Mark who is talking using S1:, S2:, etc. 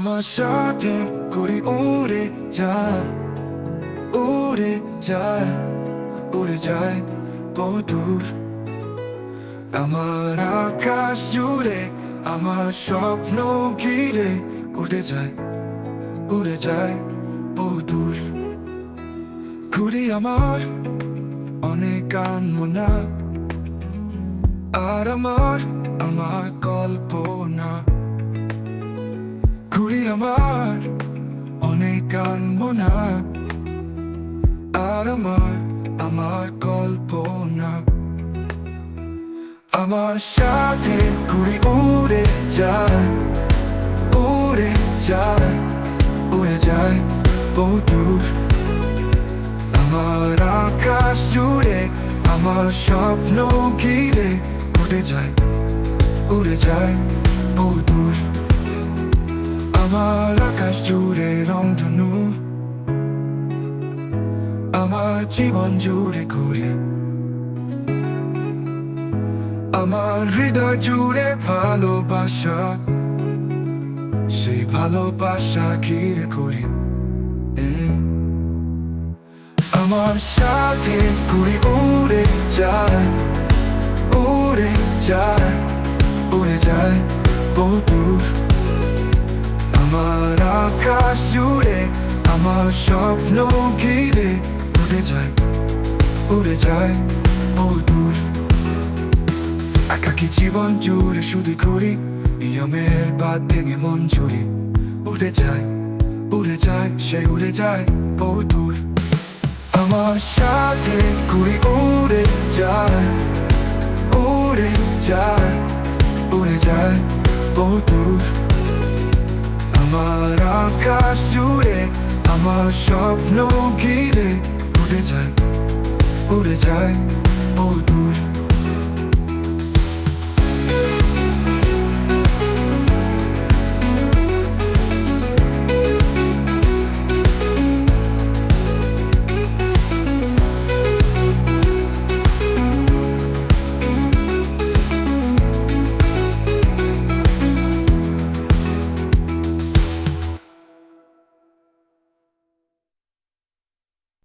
S1: আমার সাথে করি উড়ে যায় উড়ে যায় উড়ে যায় বহুদূর আমার আকাশ জুড়ে, আমার স্বপ্ন ঘিরে উড়ে যায় উড়ে যায় বহুদূর ঘুরি আমার অনেক কামনা, আর আমার আমার কল্পনা। আমার, অনেক কামনা আর আমার আমার কল্পনা। আমার সাথে ঘুরি উড়ে যায় উড়ে যায় উড়ে যায় বহুদূর। আমার আকাশ জুড়ে, আমার স্বপ্ন ঘিরে উড়ে যায় উড়ে যায়। আমার জীবন জুড়ে ঘুরে। আমার হৃদয় জুড়ে ভালোবাসা, সেই ভালোবাসা ঘিরে ঘুরি। আমার সাথে ঘুরি উড়ে যায় উড়ে যায় উড়ে যায় বহুদূর আমার আকাশ জুড়ে, আমার স্বপ্ন ঘিরে উড়ে যায় উড়ে যায় বহুদূর একাকি জীবন জুড়ে শুধু ঘুরি, নিয়মের বাদ ভেঙে মন চুরি উড়ে যায় উড়ে যায়, সে উড়ে যায় বহুদূর আমার সাথে ঘুরি, উড়ে যায় উড়ে যায় উড়ে যায় বহুদূর আমার আকাশ জুড়ে, আমার স্বপ্ন ঘিরে উড়ে যায় উড়ে যায় বহু দূর।